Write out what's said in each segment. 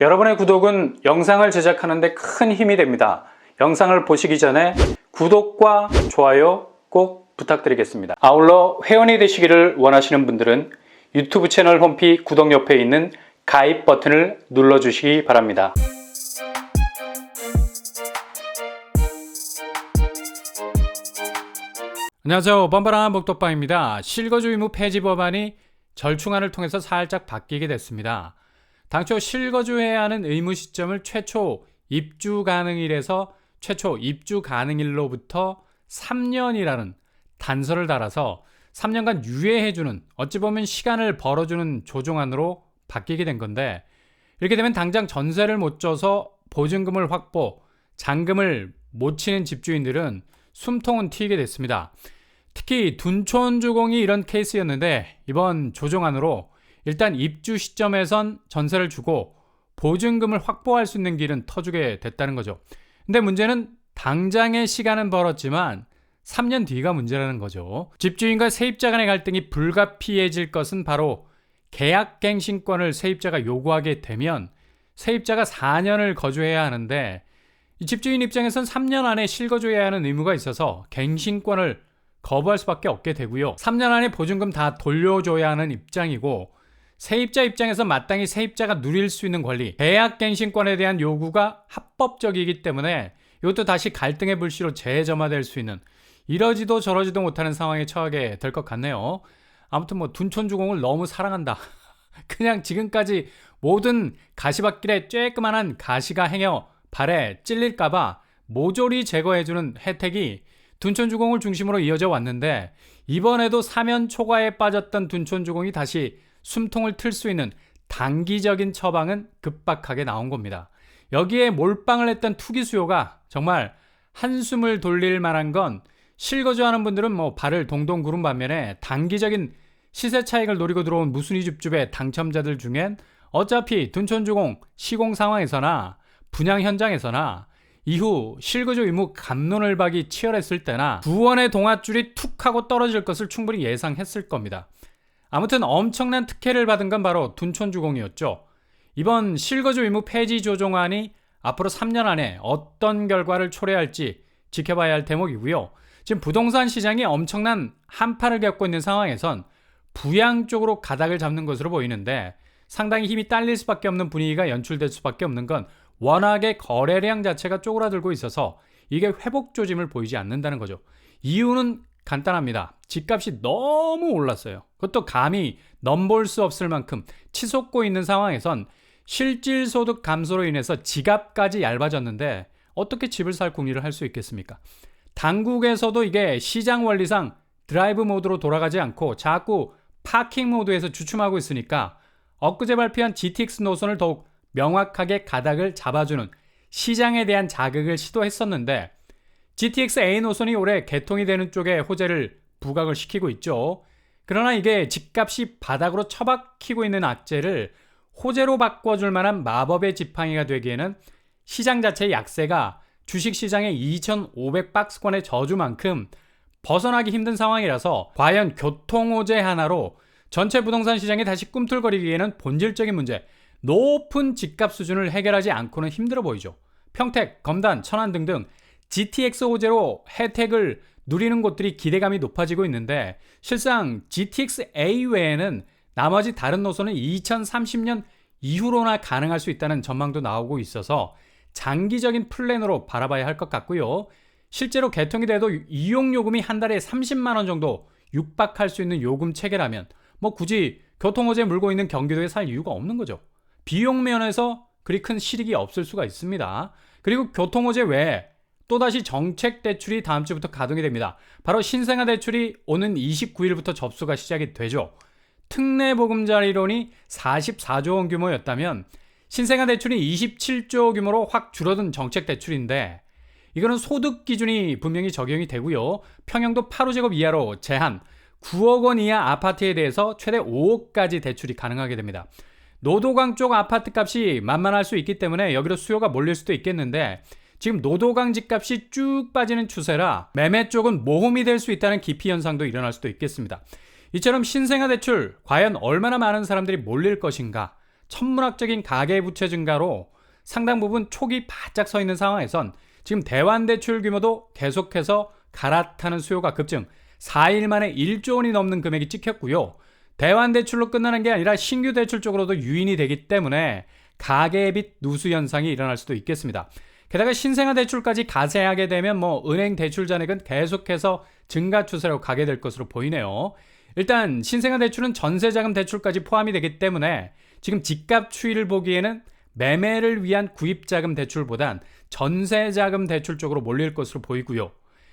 여러분의 구독은 영상을 제작하는 데 큰 힘이 됩니다. 영상을 보시기 전에 구독과 좋아요 꼭 부탁드리겠습니다. 아울러 회원이 되시기를 원하시는 분들은 유튜브 채널 홈피 구독 옆에 있는 가입 버튼을 눌러주시기 바랍니다. 안녕하세요. 뻔뻔한 목독방입니다. 실거주 의무 폐지 법안이 절충안을 통해서 살짝 바뀌게 됐습니다. 당초 실거주해야 하는 의무 시점을 최초 입주 가능일에서 최초 입주 가능일로부터 3년이라는 단서를 달아서 3년간 유예해주는 어찌 보면 시간을 벌어주는 조정안으로 바뀌게 된 건데 이렇게 되면 당장 전세를 못 줘서 보증금을 확보, 잔금을 못 치는 집주인들은 숨통은 튀게 됐습니다. 특히 둔촌주공이 이런 케이스였는데 이번 조정안으로 일단 입주 시점에선 전세를 주고 보증금을 확보할 수 있는 길은 터주게 됐다는 거죠. 근데 문제는 당장의 시간은 벌었지만 3년 뒤가 문제라는 거죠. 집주인과 세입자 간의 갈등이 불가피해질 것은 바로 계약갱신권을 세입자가 요구하게 되면 세입자가 4년을 거주해야 하는데 이 집주인 입장에선 3년 안에 실거주해야 하는 의무가 있어서 갱신권을 거부할 수밖에 없게 되고요. 3년 안에 보증금 다 돌려줘야 하는 입장이고 세입자 입장에서 마땅히 세입자가 누릴 수 있는 권리, 계약 갱신권에 대한 요구가 합법적이기 때문에 이것도 다시 갈등의 불씨로 재점화될 수 있는 이러지도 저러지도 못하는 상황에 처하게 될 것 같네요. 아무튼 뭐 둔촌주공을 너무 사랑한다. 그냥 지금까지 모든 가시밭길에 쬐끄만한 가시가 행여 발에 찔릴까봐 모조리 제거해주는 혜택이 둔촌주공을 중심으로 이어져 왔는데 이번에도 사면 초과에 빠졌던 둔촌주공이 다시 숨통을 틀 수 있는 단기적인 처방은 급박하게 나온 겁니다. 여기에 몰빵을 했던 투기 수요가 정말 한숨을 돌릴 만한 건 실거주하는 분들은 뭐 발을 동동 구른 반면에 단기적인 시세 차익을 노리고 들어온 무순위 줍줍의 당첨자들 중엔 어차피 둔촌주공 시공 상황에서나 분양 현장에서나 이후 실거주 의무 감론을 박이 치열했을 때나 구원의 동아줄이 툭 하고 떨어질 것을 충분히 예상했을 겁니다. 아무튼 엄청난 특혜를 받은 건 바로 둔촌주공이었죠. 이번 실거주 의무 폐지 조정안이 앞으로 3년 안에 어떤 결과를 초래할지 지켜봐야 할 대목이고요. 지금 부동산 시장이 엄청난 한파를 겪고 있는 상황에선 부양 쪽으로 가닥을 잡는 것으로 보이는데 상당히 힘이 딸릴 수밖에 없는 분위기가 연출될 수밖에 없는 건 워낙에 거래량 자체가 쪼그라들고 있어서 이게 회복 조짐을 보이지 않는다는 거죠. 이유는 간단합니다. 집값이 너무 올랐어요. 그것도 감히 넘볼 수 없을 만큼 치솟고 있는 상황에선 실질 소득 감소로 인해서 지갑까지 얇아졌는데 어떻게 집을 살 궁리를 할 수 있겠습니까? 당국에서도 이게 시장 원리상 드라이브 모드로 돌아가지 않고 자꾸 파킹 모드에서 주춤하고 있으니까 엊그제 발표한 GTX 노선을 더욱 명확하게 가닥을 잡아주는 시장에 대한 자극을 시도했었는데 GTX A 노선이 올해 개통이 되는 쪽에 호재를 부각을 시키고 있죠. 그러나 이게 집값이 바닥으로 처박히고 있는 악재를 호재로 바꿔줄 만한 마법의 지팡이가 되기에는 시장 자체의 약세가 주식시장의 2,500박스권의 저주만큼 벗어나기 힘든 상황이라서 과연 교통호재 하나로 전체 부동산 시장이 다시 꿈틀거리기에는 본질적인 문제, 높은 집값 수준을 해결하지 않고는 힘들어 보이죠. 평택, 검단, 천안 등등 GTX 호재로 혜택을 누리는 곳들이 기대감이 높아지고 있는데 실상 GTX A 외에는 나머지 다른 노선은 2030년 이후로나 가능할 수 있다는 전망도 나오고 있어서 장기적인 플랜으로 바라봐야 할 것 같고요. 실제로 개통이 돼도 이용 요금이 한 달에 30만 원 정도 육박할 수 있는 요금 체계라면 뭐 굳이 교통호재 물고 있는 경기도에 살 이유가 없는 거죠. 비용 면에서 그리 큰 실익이 없을 수가 있습니다. 그리고 교통호재 외에 또다시 정책 대출이 다음 주부터 가동이 됩니다. 바로 신생아 대출이 오는 29일부터 접수가 시작이 되죠. 특례 보금자리론이 44조 원 규모였다면 신생아 대출이 27조 규모로 확 줄어든 정책 대출인데 이거는 소득 기준이 분명히 적용이 되고요. 평형도 8호제곱 이하로 제한 9억 원 이하 아파트에 대해서 최대 5억까지 대출이 가능하게 됩니다. 노도강 쪽 아파트 값이 만만할 수 있기 때문에 여기로 수요가 몰릴 수도 있겠는데 지금 노도강 집값이 쭉 빠지는 추세라 매매 쪽은 모험이 될 수 있다는 기피 현상도 일어날 수도 있겠습니다. 이처럼 신생아 대출 과연 얼마나 많은 사람들이 몰릴 것인가 천문학적인 가계부채 증가로 상당 부분 촉이 바짝 서 있는 상황에선 지금 대환 대출 규모도 계속해서 갈아타는 수요가 급증 4일 만에 1조 원이 넘는 금액이 찍혔고요. 대환 대출로 끝나는 게 아니라 신규 대출 쪽으로도 유인이 되기 때문에 가계빚 누수 현상이 일어날 수도 있겠습니다. 게다가 신생아 대출까지 가세하게 되면 뭐 은행 대출 잔액은 계속해서 증가 추세로 가게 될 것으로 보이네요. 일단 신생아 대출은 전세자금 대출까지 포함이 되기 때문에 지금 집값 추이를 보기에는 매매를 위한 구입자금 대출보단 전세자금 대출 쪽으로 몰릴 것으로 보이고요.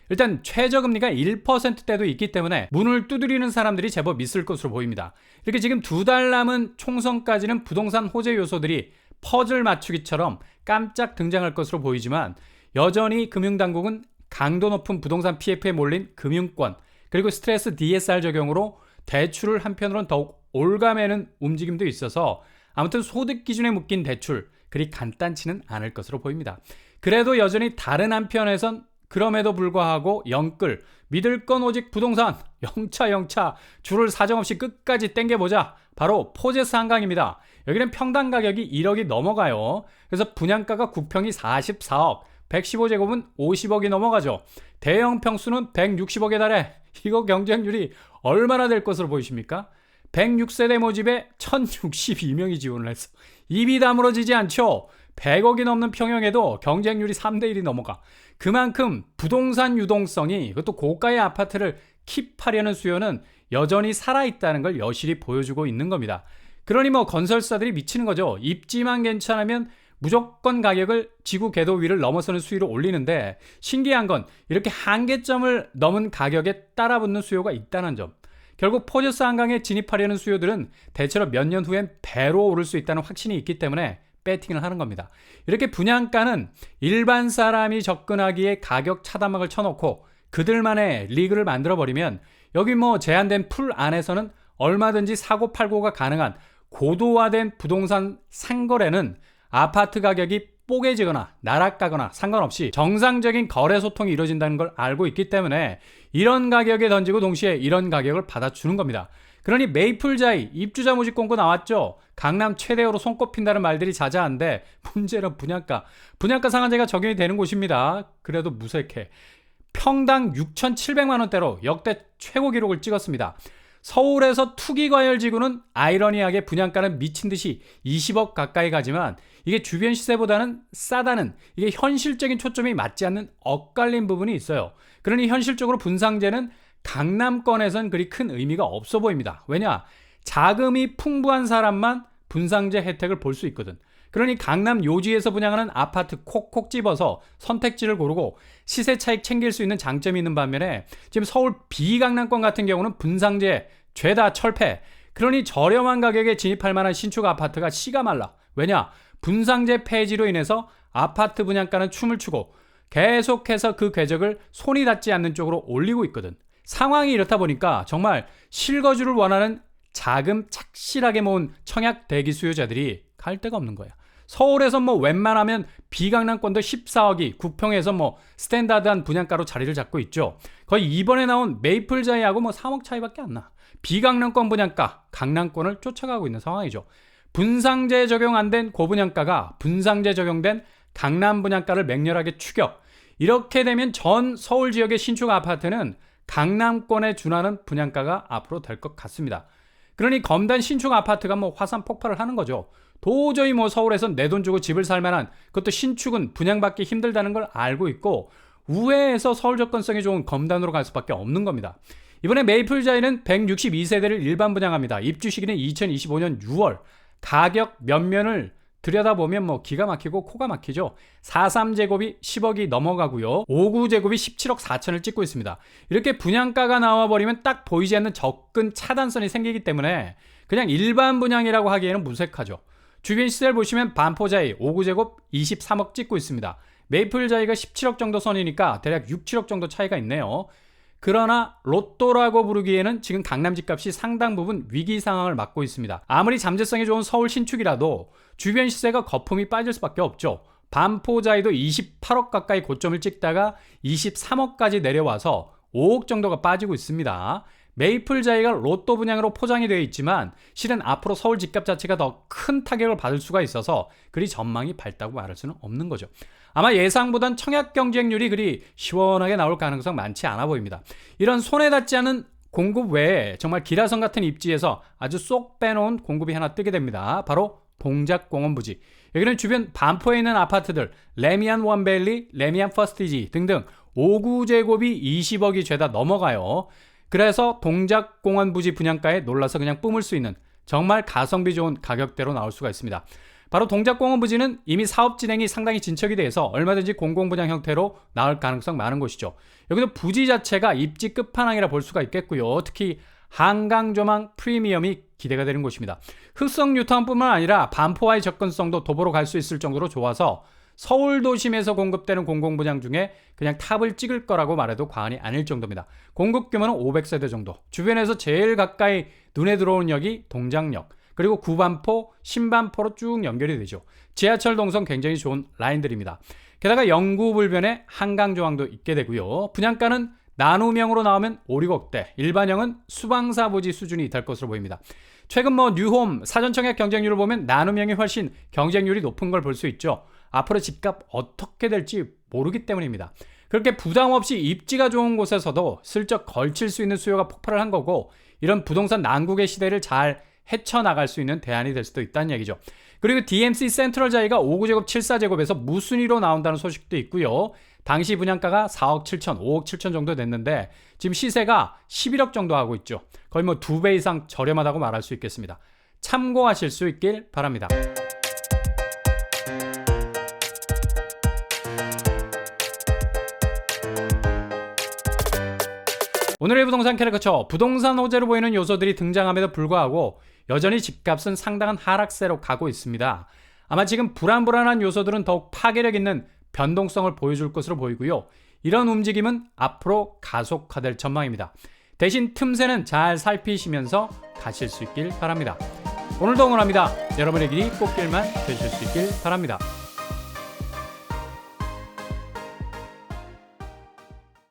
일단 최저금리가 1%대도 있기 때문에 문을 두드리는 사람들이 제법 있을 것으로 보입니다. 이렇게 지금 두 달 남은 총선까지는 부동산 호재 요소들이 퍼즐 맞추기처럼 깜짝 등장할 것으로 보이지만 여전히 금융당국은 강도 높은 부동산 PF에 몰린 금융권 그리고 스트레스 DSR 적용으로 대출을 한편으로는 더욱 올가매는 움직임도 있어서 아무튼 소득 기준에 묶인 대출 그리 간단치는 않을 것으로 보입니다. 그래도 여전히 다른 한편에선 그럼에도 불구하고 영끌 믿을 건 오직 부동산 영차 영차 줄을 사정없이 끝까지 땡겨보자. 바로 포제스 한강입니다. 여기는 평당 가격이 1억이 넘어가요. 그래서 분양가가 9평이 44억 115제곱은 50억이 넘어가죠. 대형 평수는 160억에 달해. 이거 경쟁률이 얼마나 될 것으로 보이십니까? 106세대 모집에 1062명이 지원을 했어. 입이 다물어지지 않죠 100억이 넘는 평형에도 경쟁률이 3대 1이 넘어가. 그만큼 부동산 유동성이 그것도 고가의 아파트를 킵하려는 수요는 여전히 살아있다는 걸 여실히 보여주고 있는 겁니다. 그러니 뭐 건설사들이 미치는 거죠. 입지만 괜찮으면 무조건 가격을 지구 궤도 위를 넘어서는 수위로 올리는데 신기한 건 이렇게 한계점을 넘은 가격에 따라붙는 수요가 있다는 점. 결국 포저스 한강에 진입하려는 수요들은 대체로 몇 년 후엔 배로 오를 수 있다는 확신이 있기 때문에 배팅을 하는 겁니다. 이렇게 분양가는 일반 사람이 접근하기에 가격 차단막을 쳐놓고 그들만의 리그를 만들어버리면 여기 뭐 제한된 풀 안에서는 얼마든지 사고 팔고가 가능한 고도화된 부동산 상거래는 아파트 가격이 뽀개지거나 나락가거나 상관없이 정상적인 거래 소통이 이루어진다는 걸 알고 있기 때문에 이런 가격에 던지고 동시에 이런 가격을 받아주는 겁니다. 그러니 메이플자이 입주자 모집 공고 나왔죠. 강남 최대호로 손꼽힌다는 말들이 자자한데 문제는 분양가. 분양가 상한제가 적용이 되는 곳입니다. 그래도 무색해. 평당 6,700만 원대로 역대 최고 기록을 찍었습니다. 서울에서 투기과열 지구는 아이러니하게 분양가는 미친 듯이 20억 가까이 가지만 이게 주변 시세보다는 싸다는 이게 현실적인 초점이 맞지 않는 엇갈린 부분이 있어요. 그러니 현실적으로 분상제는 강남권에선 그리 큰 의미가 없어 보입니다. 왜냐? 자금이 풍부한 사람만 분상제 혜택을 볼 수 있거든. 그러니 강남 요지에서 분양하는 아파트 콕콕 집어서 선택지를 고르고 시세 차익 챙길 수 있는 장점이 있는 반면에 지금 서울 비강남권 같은 경우는 분상제 죄다 철폐. 그러니 저렴한 가격에 진입할 만한 신축 아파트가 씨가 말라. 왜냐? 분상제 폐지로 인해서 아파트 분양가는 춤을 추고 계속해서 그 궤적을 손이 닿지 않는 쪽으로 올리고 있거든. 상황이 이렇다 보니까 정말 실거주를 원하는 자금 착실하게 모은 청약 대기 수요자들이 갈 데가 없는 거야. 서울에서 뭐 웬만하면 비강남권도 14억이 9평에서 뭐 스탠다드한 분양가로 자리를 잡고 있죠. 거의 이번에 나온 메이플자이하고 뭐 3억 차이밖에 안 나. 비강남권 분양가, 강남권을 쫓아가고 있는 상황이죠. 분상제 적용 안 된 고분양가가 분상제 적용된 강남 분양가를 맹렬하게 추격. 이렇게 되면 전 서울 지역의 신축 아파트는 강남권에 준하는 분양가가 앞으로 될 것 같습니다. 그러니 검단 신축 아파트가 뭐 화산 폭발을 하는 거죠. 도저히 뭐 서울에선 내 돈 주고 집을 살 만한 그것도 신축은 분양받기 힘들다는 걸 알고 있고 우회해서 서울 접근성이 좋은 검단으로 갈 수밖에 없는 겁니다. 이번에 메이플자이는 162세대를 일반 분양합니다. 입주 시기는 2025년 6월. 가격 면면을 들여다보면 뭐 기가 막히고 코가 막히죠. 43제곱이 10억이 넘어가고요. 59제곱이 17억 4천을 찍고 있습니다. 이렇게 분양가가 나와버리면 딱 보이지 않는 접근 차단선이 생기기 때문에 그냥 일반 분양이라고 하기에는 무색하죠. 주변 시세를 보시면 반포자이 59제곱 23억 찍고 있습니다. 메이플자이가 17억 정도 선이니까 대략 6, 7억 정도 차이가 있네요. 그러나 로또라고 부르기에는 지금 강남 집값이 상당 부분 위기 상황을 맞고 있습니다. 아무리 잠재성이 좋은 서울 신축이라도 주변 시세가 거품이 빠질 수밖에 없죠. 반포자이도 28억 가까이 고점을 찍다가 23억까지 내려와서 5억 정도가 빠지고 있습니다. 메이플 자이가 로또 분양으로 포장이 되어 있지만 실은 앞으로 서울 집값 자체가 더 큰 타격을 받을 수가 있어서 그리 전망이 밝다고 말할 수는 없는 거죠. 아마 예상보단 청약 경쟁률이 그리 시원하게 나올 가능성 많지 않아 보입니다. 이런 손에 닿지 않은 공급 외에 정말 기라성 같은 입지에서 아주 쏙 빼놓은 공급이 하나 뜨게 됩니다. 바로 동작공원 부지. 여기는 주변 반포에 있는 아파트들, 레미안 원벨리, 레미안 퍼스티지 등등 5구제곱이 20억이 죄다 넘어가요. 그래서 동작공원 부지 분양가에 놀라서 그냥 뿜을 수 있는 정말 가성비 좋은 가격대로 나올 수가 있습니다. 바로 동작공원 부지는 이미 사업 진행이 상당히 진척이 돼서 얼마든지 공공분양 형태로 나올 가능성 많은 곳이죠. 여기도 부지 자체가 입지 끝판왕이라 볼 수가 있겠고요. 특히 한강 조망 프리미엄이 기대가 되는 곳입니다. 흑성 뉴타운뿐만 아니라 반포와의 접근성도 도보로 갈 수 있을 정도로 좋아서 서울 도심에서 공급되는 공공분양 중에 그냥 탑을 찍을 거라고 말해도 과언이 아닐 정도입니다. 공급 규모는 500세대 정도. 주변에서 제일 가까이 눈에 들어오는 역이 동작역, 그리고 구반포, 신반포로 쭉 연결이 되죠. 지하철 동선 굉장히 좋은 라인들입니다. 게다가 영구불변의 한강조항도 있게 되고요. 분양가는 나눔형으로 나오면 5, 6억대, 일반형은 수방사 부지 수준이 될 것으로 보입니다. 최근 뭐 뉴홈, 사전청약 경쟁률을 보면 나눔형이 훨씬 경쟁률이 높은 걸 볼 수 있죠. 앞으로 집값 어떻게 될지 모르기 때문입니다. 그렇게 부담 없이 입지가 좋은 곳에서도 슬쩍 걸칠 수 있는 수요가 폭발을 한 거고 이런 부동산 난국의 시대를 잘 헤쳐나갈 수 있는 대안이 될 수도 있다는 얘기죠. 그리고 DMC 센트럴 자이가 5구제곱 7사제곱에서 무순위로 나온다는 소식도 있고요. 당시 분양가가 4억 7천, 5억 7천 정도 됐는데 지금 시세가 11억 정도 하고 있죠. 거의 뭐 두 배 이상 저렴하다고 말할 수 있겠습니다. 참고하실 수 있길 바랍니다. 오늘의 부동산 캐릭터처 부동산 호재로 보이는 요소들이 등장함에도 불구하고 여전히 집값은 상당한 하락세로 가고 있습니다. 아마 지금 불안불안한 요소들은 더욱 파괴력 있는 변동성을 보여줄 것으로 보이고요. 이런 움직임은 앞으로 가속화될 전망입니다. 대신 틈새는 잘 살피시면서 가실 수 있길 바랍니다. 오늘도 응원합니다. 여러분의 길이 꽃길만 되실 수 있길 바랍니다.